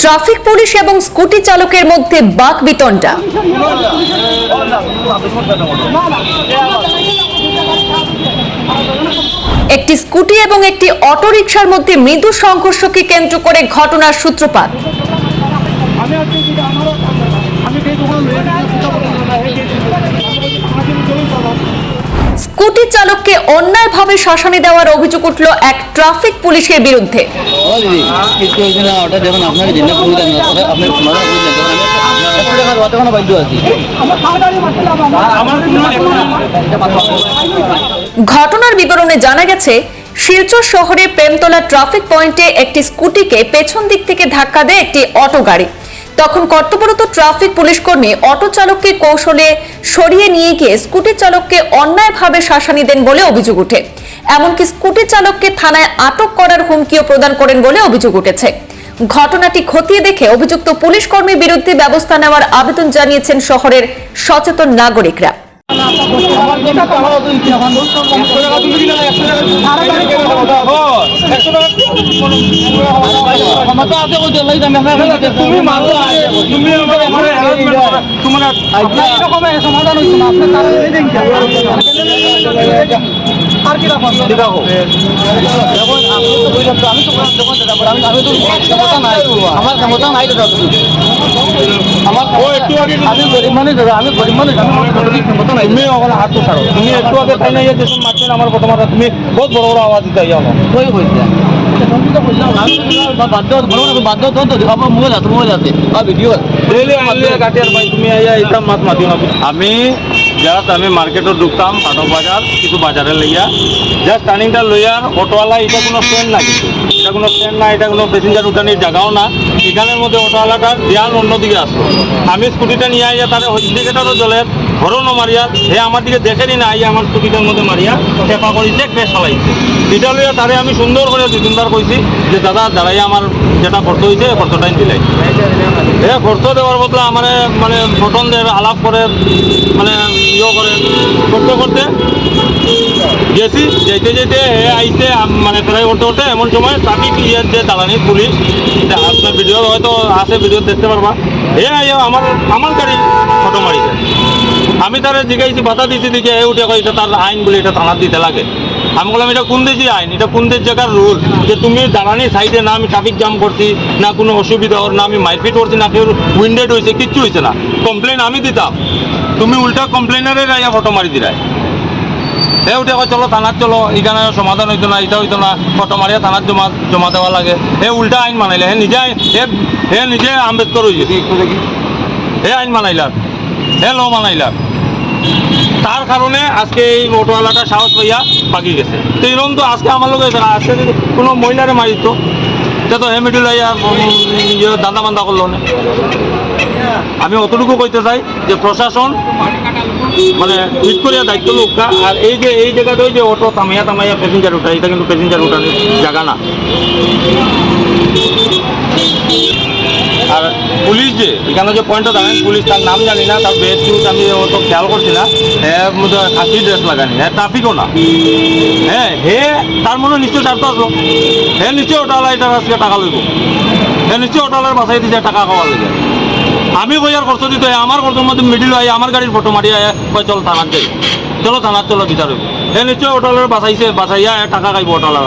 Traffic police এবং scooty চালকের মধ্যে বাক বিতণ্ডা। একটি স্কুটি এবং একটি অটোরিকশার মধ্যে মৃদু সংঘর্ষকে কেন্দ্র করে ঘটনার সূত্রপাত। আমি স্কুটি চালককে অন্যায়ভাবে শাসানি দেওয়ার অভিযোগ উঠল এক ট্রাফিক পুলিশের বিরুদ্ধে ঘটনার বিবরণে জানা গেছে শিলচর শহরে প্রেমতলা ট্রাফিক পয়েন্টে একটি স্কুটিকে পেছন দিক থেকে ধাক্কা দেয় একটি অটো গাড়ি তখন কর্তব্যরত ট্রাফিক পুলিশ কর্মী অটো চালককে কৌশলে সরিয়ে নিয়ে গিয়ে স্কুটি চালককে অন্যায়ভাবে শাসানি দেন বলে অভিযোগ উঠে। এমনকি স্কুটি চালককে থানায় আটক করার হুমকিও প্রদান করেন বলে অভিযোগ উঠেছে। ঘটনাটি খতিয়ে দেখে অভিযুক্ত পুলিশ কর্মীর বিরুদ্ধে ব্যবস্থা নেওয়ার আবেদন জানিয়েছেন শহরের সচেতন নাগরিকরা। আর কি রাখো আমি তো আমি তো ক্ষমতা নাই আমার ক্ষমতা নাই দাদা। আমার ও একটু আগে আমি গরিব মানুষ দাদা আমি গরিব মানুষ আমি ক্ষমতা নাই তুমি ওখানে হাত তো ছাড়ো। তুমি একটু আগে তাই না যে মারছেন আমার প্রথম তুমি বহুত বড় বড় আওয়াজ দিতে আমার আমি জাস্ট আমি মার্কেটত ঢুকতাম, পাটক বাজার, কিছু বাজারে লইয়া। জাস্ট টার্নিংটা লইয়ার অটোওয়ালা, এটা কোনো ফ্রেন্ড না এটা কোনো ফ্রেন্ড না, এটা কোনো প্যাসেঞ্জার উঠানির জায়গাও না। এখানের মধ্যে অটোওয়ালাটার ধ্যান অন্যদিকে আসতো আমি স্কুটিটা নিয়ে আইয়া তার ইন্ডিকেটারও জলের হরণও মারিয়া হে আমার দিকে দেখেনি না আইয়া আমার স্কুটিটার মধ্যে মারিয়া চেপা করিছে ক্রেশ চালাইছে। এটা লইয়া তারে আমি সুন্দর করে দুই তিনবার কইছি যে, দাদা দাঁড়াই আমার যেটা খরচ হয়েছে খরচটাই দিলাই এ খরচ দেওয়ার বদলে আমার মানে ফটন দেয় আলাপ করে মানে ইয়ে করে। করতে করতে। গেছি, যেতে যেতে হে আইতে মানে ট্রাই করতে করতে এমন সময় ট্রাফিক ইয়ের যে দালানি, পুলিশ। এটা আপনার ভিডিও হয়তো আছে ভিডিও দেখতে পারবা। হে আইয়া আমার আমার গাড়ি ফটো মারিছে। আমি তারে জিজ্ঞাসি বাধা দিছি দিকে এ উঠে কইছে, তার আইন বলে এটা থানার দিতে লাগে। আমি বললাম এটা কোন দেশি আইন? এটা কোন দেশ জায়গার রুল? যে তুমি দাঁড়ানি সাইডে না আমি ট্রাফিক জাম করছি না কোনো অসুবিধা ওর না আমি মারপিট করছি না কেউ উইন্ডেড হয়েছে কিচ্ছু হয়েছে না। কমপ্লেন আমি দিতাম। তুমি উল্টা কমপ্লেনারে আইয়া ফটো মারি দিলাই এ উঠে চলো থানাত চলো এখানে সমাধান হইতো না এটা হইতো না ফটো মারিয়া থানাত জমা জমা দেওয়া লাগে। হে উল্টা আইন মানাইলে হে নিজে আইন- হে হে নিজে আম্বেদকর হয়েছে হে আইন মানাইলার হে ল মানাইলার তার কারণে আজকে এই অটোওয়ালাটা সাহস পাইয়া বাকি গেছে। তো এরকম তো আজকে আমার লোক আজকে যদি কোনো মহিলারে মারিত এটা তো হেমিডিল দান্দা বান্দা করল না। আমি অতটুকু কইতে চাই যে প্রশাসন মানে ঠিক করিয়া দায়িত্ব লোকটা আর এই যে, এই জায়গাটা ওই যে অটো থামাইয়া থামাইয়া প্যাসেঞ্জার উঠায়, এটা কিন্তু প্যাসেঞ্জার উঠানোর জায়গা না। আর পুলিশ যে এখানে যে পয়েন্টটা দাঁড়ান পুলিশ তার নাম জানি না তার বেশ কিন্তু আমি অত খেয়াল করছি না। হ্যাঁ খাসি ড্রেস লাগানি। হ্যাঁ ট্রাফিকও না। হ্যাঁ হে তার মনে হয় নিশ্চয় স্বার্থ আসলো। হে নিশ্চয় ওটালা এটা আজকে টাকা লইব। হে নিশ্চয় ওটালার বাসাই দিছে টাকা খাওয়ার লেগে। আমি কইয়ার খরচ দিতে? হয়, আমার খরচের মধ্যে মিডিল হয় আমার গাড়ির ফটো মারিয়া কয় চল থানার যাই চলো থানার চলো বিচার হইব। হে নিশ্চয় ওটালার বাঁচাইছে বাঁচাইয়া টাকা খাইব ওটালার